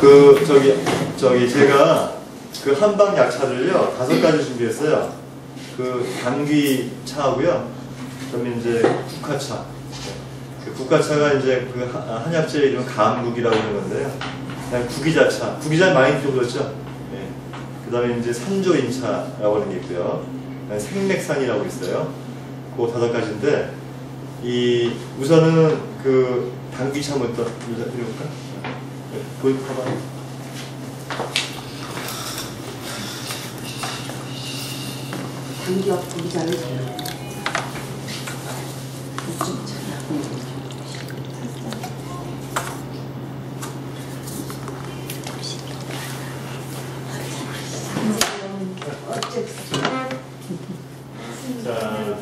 그 저기 저기 제가 그 한방 약차를요 다섯 가지 준비했어요. 그 감기 차하고요. 그다음에 이제 국화차. 그 국화차가 이제 그 한- 한약재 이름 감국이라고 하는 건데요. 그다음에 구기자차. 구기자 많이 들어보셨죠? 예. 그다음에 이제 산조인차라고 하는 게 있고요. 생맥산이라고 있어요. 그 다섯 가지인데 이 우선은 그 당귀차부터 드려볼까? 네, 보이 봐봐. 단기와 고기자를 자,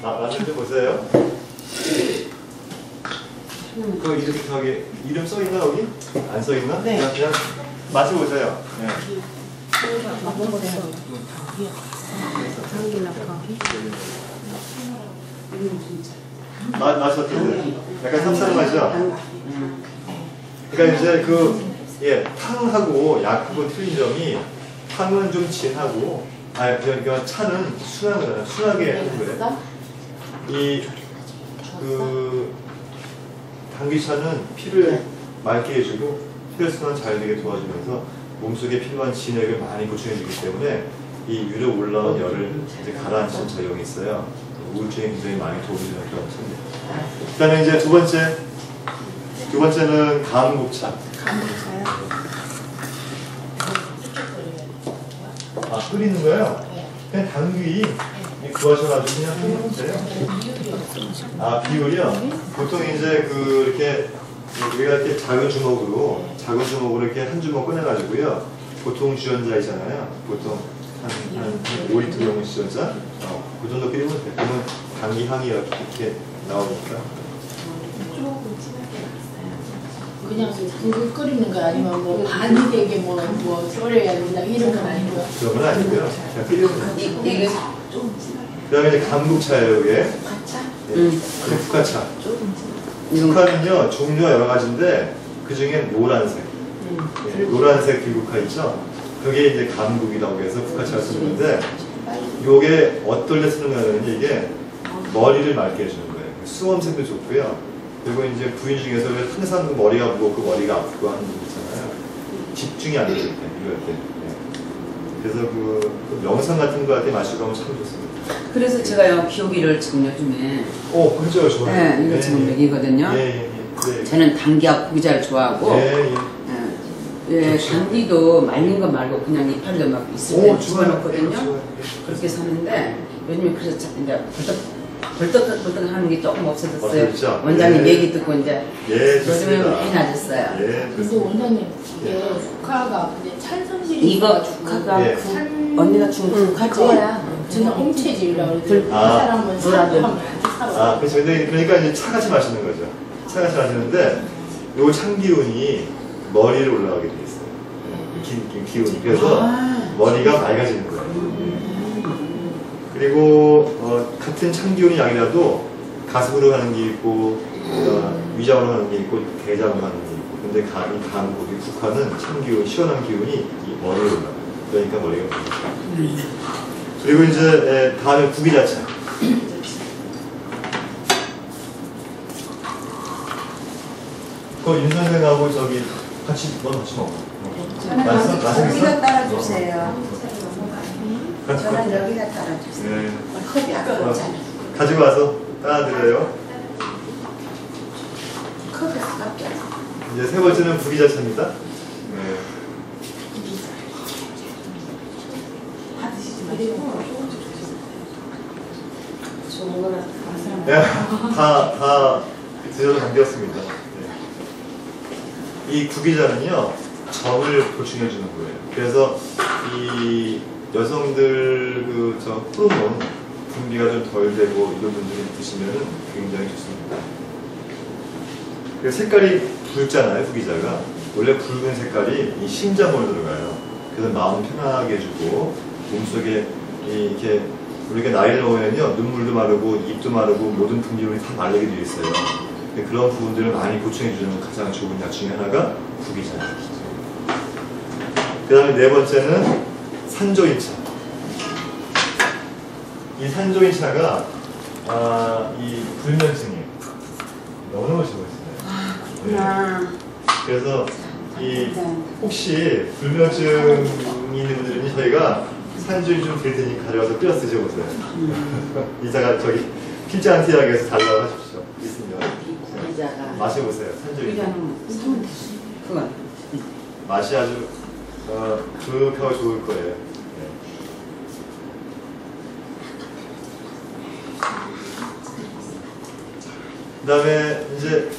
마, 맞을 때 보세요. 그 이름 저기 이름 써 있나 여기? 안 써 있나? 네. 그냥, 그냥 맞춰 보세요. 네. 마, 맞췄던데. 약간 삽삽하죠? 그러니까 이제 그 예, 탕하고 약하고 틀린 점이 탕은 좀 진하고 아 그러니까 차는 순한 거잖아요. 순하게 하는 거예요. 이 그 당귀차는 피를 맑게 해주고 혈순환 잘 되게 도와주면서 몸속에 필요한 진액을 많이 보충해주기 때문에 이 위로 올라온 열을 이제 가라앉히는 작용이 있어요. 우울증에 굉장히 많이 도움이 되는 그런 차입니다. 그 다음에 이제 두 번째 두 번째는 감국차. 아 끓이는 거예요? 그냥 당귀 구하셔가지고 그냥 끓이면 돼요. 아 비율이요? 보통 이제 그 이렇게 우리가 이렇게 작은 주먹으로 작은 주먹으로 이렇게 한 주먹 꺼내가지고요. 보통 주전자이잖아요. 보통 한 한 한 5리터 정도 주전자. 어, 그 정도 끓이면 돼. 그러면 당귀 향이 이렇게 나오니까. 그냥 물 끓이는 거 아니면 뭐 반이 되게 뭐뭐 썰어야 된다 이런 건 아니고요. 그런 건 아니고요. 그냥 끓이면 돼 요. 이게 그 다음에 이제 감국차예요, 이게. 네. 음. 그 국화차. 이건 국화는요, 종류가 여러 가지인데, 그 중에 노란색. 예, 노란색 비국화 있죠? 그게 이제 감국이라고 해서 국화차를 쓰는 건데, 요게 어떨 때 쓰는 거냐면 이게 머리를 맑게 해주는 거예요. 수험생도 좋고요. 그리고 이제 부인 중에서 왜 항상 그 머리가 무겁고 머리가 아프고 하는 분 있잖아요. 집중이 안될 때, 이럴 때. 예. 그래서 그, 그 명상 같은 거 할 때 마시고 하면 참 좋습니다. 그래서 제가요 기호기를 지금 요즘에 오, 그죠, 좋아요. 네, 이거 지금 먹이거든요. 예, 예, 예. 예. 저는 당기와 고기자를 좋아하고 예, 예. 예, 예, 좋죠. 당기도 말린 거 말고 그냥 이파리도 막 있을 때 오, 좋아요. 집어넣거든요. 좋아요. 그렇게 사는데 요즘에 그래서 자- 이제 벌떡 벌떡 벌떡 하는 게 조금 없어졌어요. 없어졌죠? 원장님 예. 얘기 듣고 이제 예, 요즘에 좋습니다. 많이 낮았어요. 예, 근데 좋습니다. 원장님 이게 근데 찬성질이 이거 국화가 예. 그 언니가 준 국화지? 저는 홍채질이라고 그러더니 그 아. 사람은 사도 노란색. 한번 사고 아, 그렇죠. 근데 그러니까 이제 차같이 마시는 거죠. 차같이 마시는데, 요 참기운이 머리를 올라가게 돼 있어요. 기, 기, 기운. 그래서 아. 머리가 맑아지는 거예요. 그리고, 어, 같은 참기운이 아니라도 가슴으로 가는 게 있고, 어, 위장으로 가는 게 있고, 대장으로 가는 게 있고. 근데 가, 이 감국이 국화는 참기운, 시원한 기운이 이 머리로 올라가요. 그러니까 머리가 맑아요. 그리고 이제, 에, 다음에 구기자차. 그윤 선생하고 저기 같이 넌 같이 먹어. 저는 맛있어? 여기, 맛있어? 여기다 따라주세요. 같이 저는. 여기다 따라주세요. 네. 컵이 아까웠잖아. 가지고 와서 따라드려요. 컵에서 깎여. 이제 세 번째는 부기자차입니다. 네. 네, 다, 다 드셔도 감기였습니다. 네. 이 구기자는요, 정을 보충해주는 거예요. 그래서 이 여성들 그 저 호르몬 분비가 좀 덜 되고 이런 분들이 드시면 굉장히 좋습니다. 그 색깔이 붉잖아요, 구기자가. 원래 붉은 색깔이 이 심장으로 들어가요. 그래서 마음 편하게 해주고 몸속에 이- 이렇게 우리가 나이를 먹으면요 눈물도 마르고 입도 마르고 모든 분비물이 다 마르게 되어 있어요. 네, 그런 부분들을 많이 보충해 주는 가장 좋은 약 중에 하나가 구기자예요. 그 다음에 네 번째는 산조인차. 이 산조인차가 아, 이 불면증이 너무너무 좋으시네요. 네. 그렇구나. 그래서 이 혹시 불면증 있는 분들은 저희가 산주인 좀 드릴 테니 가져와서 끓여 드셔보세요. 이자가 저기 필자한티약에서 달라고 하십시오. 있으면. 마셔보세요. 그건. 맛이 아주 어, 그윽하고 좋을 거예요. 네. 그 다음에 이제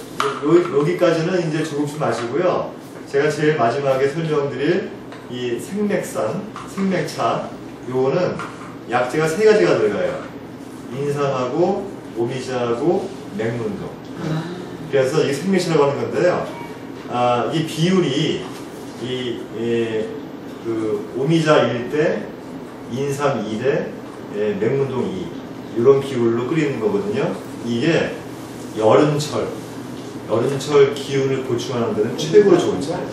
요, 여기까지는 이제 조금씩 마시고요. 제가 제일 마지막에 설명드릴 이 생맥산, 생맥차, 요거는 약재가 세 가지가 들어가요. 인삼하고 오미자하고 맹문동. 그래서 이게 생맥이라고 하는 건데요. 아, 이 비율이 이, 예, 그 오미자 1대 인삼 2대 예, 맹문동 2 이런 비율로 끓이는 거거든요. 이게 여름철 여름철 기운을 보충하는 데는 최고로 좋은 차예요.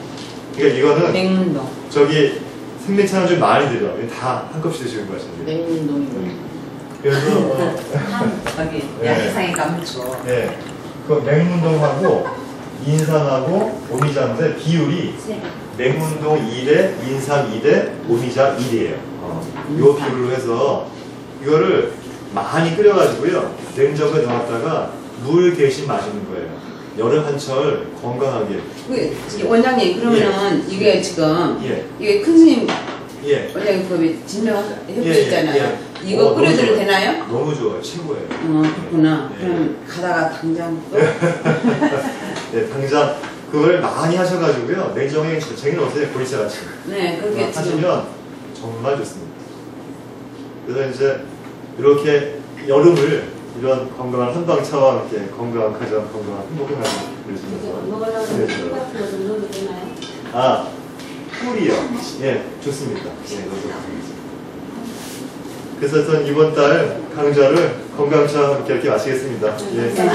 그러니까 이거는 맹문동. 저기 생맥차는 좀 많이 들어. 다 한 컵씩 드시는 거 같은데. 냉동이 그래서 어, 저기 네. 야기상에 줘. 네, 그 맹문동하고 인삼하고 오미자인데 비율이 맹문동 2대 인삼 2대 오미자 1이에요. 어, 요 비율로 해서 이거를 많이 끓여가지고요 냉장고에 넣었다가 물 대신 마시는 거예요. 여름 한철 건강하게. 그 원장님 그러면은 이게 지금 예, 이게 큰 스님 예. 원장님 그 진료해 예, 예, 보셨잖아요. 예. 이거 어, 좋아요. 되나요? 너무 좋아요. 최고예요. 어 그렇구나. 예. 그럼 가다가 당장 또 네, 당장 그걸 많이 하셔가지고요 냉장고에 쟁여놓으세요. 보리차같이. 네 그렇게 어, 지금 하시면 정말 좋습니다. 그래서 이제 이렇게 여름을 이런 건강한 한방차와 함께 건강한 가정, 건강한 행복한 거좀 넣어도 되나요? 아 꿀이요. 예, 좋습니다. 예, 드리겠습니다. 그래서 전 이번 달 강좌를 건강차 함께 이렇게 마치겠습니다. 예. 네.